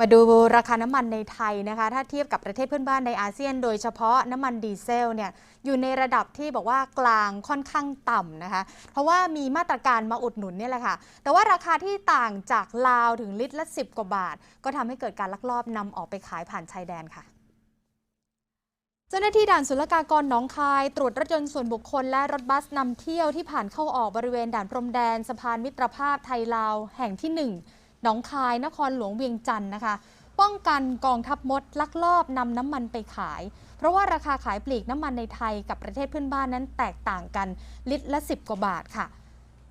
มาดูราคาน้ำมันในไทยนะคะ ถ้าเทียบกับประเทศเพื่อนบ้านในอาเซียน โดยเฉพาะน้ำมันดีเซลเนี่ยอยู่ในระดับที่บอกว่ากลางค่อนข้างต่ำนะคะ เพราะว่ามีมาตรการมาอุดหนุนเนี่ยแหละค่ะ แต่ว่าราคาที่ต่างจากลาวถึงลิตรละ 10 กว่าบาท ก็ทำให้เกิดการลักลอบนำออกไปขายผ่านชายแดนค่ะเจ้าหน้าที่ด่านศุลกากรหนองคาย ตรวจรถยนต์ส่วนบุคคลและรถบัสนำเที่ยวที่ผ่านเข้าออกบริเวณด่านพรมแดนสะพานมิตรภาพไทยลาวแห่งที่ 1 หนองคายนครหลวงเวียงจันทร์นะคะ ป้องกันกองทัพมดลักลอบนำน้ำมันไปขาย เพราะว่าราคาขายปลีกน้ำมันในไทยกับประเทศเพื่อนบ้านนั้นแตกต่างกันลิตรละ 10 กว่าบาทค่ะ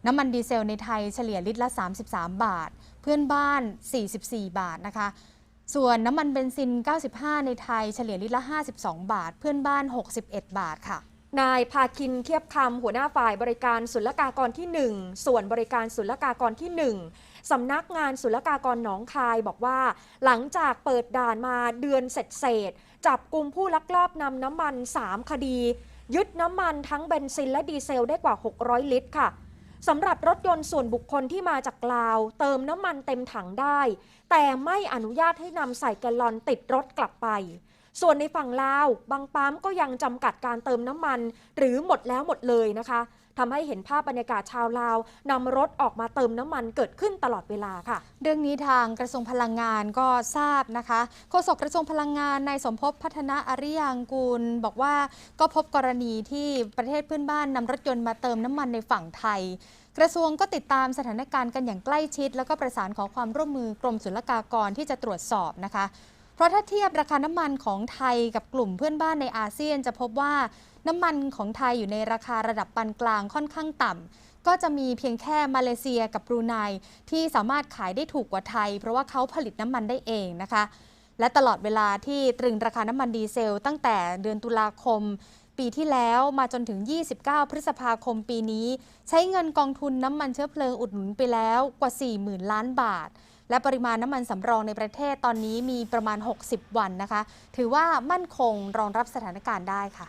น้ำมันดีเซลในไทยเฉลี่ยลิตรละ 33 บาท เพื่อนบ้าน 44 บาทนะคะส่วนน้ำมันเบนซิน 95 ในไทยเฉลี่ยลิตรละ 52 บาท เพื่อนบ้าน 61 บาทค่ะ นายพาคินเทียบคำหัวหน้าฝ่ายบริการศุลกากรที่ 1 ส่วนบริการศุลกากรที่ 1 สำนักงานศุลกากรหนองคายบอกว่า หลังจากเปิดด่านมาเดือนเสร็จเศษ จับกลุ่มผู้ลักลอบนำน้ำมัน 3 คดี ยึดน้ำมันทั้งเบนซินและดีเซลได้กว่า 600 ลิตรค่ะสำหรับรถยนต์ส่วนบุคคลที่มาจากลาว เติมน้ำมันเต็มถังได้ แต่ไม่อนุญาตให้นำใส่แกลลอนติดรถกลับไป ส่วนในฝั่งลาว บางปั๊มก็ยังจำกัดการเติมน้ำมัน หรือหมดแล้วหมดเลยนะคะทำให้เห็นภาพบรรยากาศชาวลาวนำรถออกมาเติมน้ำมันเกิดขึ้นตลอดเวลาค่ะ เรื่องนี้ทางกระทรวงพลังงานก็ทราบนะคะโฆษกกระทรวงพลังงานนายสมภพพัฒนาอริยางกูล บอกว่าก็พบกรณีที่ประเทศเพื่อนบ้านนำรถยนต์มาเติมน้ำมันในฝั่งไทยกระทรวงก็ติดตามสถานการณ์กันอย่างใกล้ชิด แล้วก็ประสานขอความร่วมมือกรมศุลกากรที่จะตรวจสอบนะคะ ราะถ้าเทียบราคาน้ำมันของไทยกับกลุ่มเพื่อนบ้านในอาเซียนจะพบว่าน้ำมันของไทยอยู่ในราคาระดับปานกลางค่อนข้างต่ำ ก็จะมีเพียงแค่มาเลเซียกับบรูไนที่สามารถขายได้ถูกกว่าไทย เพราะว่าเขาผลิตน้ำมันได้เองนะคะ และตลอดเวลาที่ตรึงราคาน้ำมันดีเซลตั้งแต่เดือนตุลาคม ปีที่แล้วมาจนถึง 29 พฤษภาคมปีนี้ ใช้เงินกองทุนน้ำมันเชื้อเพลิงอุดหนุนไปแล้วกว่า 40,000 ล้านบาท และปริมาณน้ำมันสำรองในประเทศตอนนี้มีประมาณ 60 วันนะคะ ถือว่ามั่นคงรองรับสถานการณ์ได้ค่ะ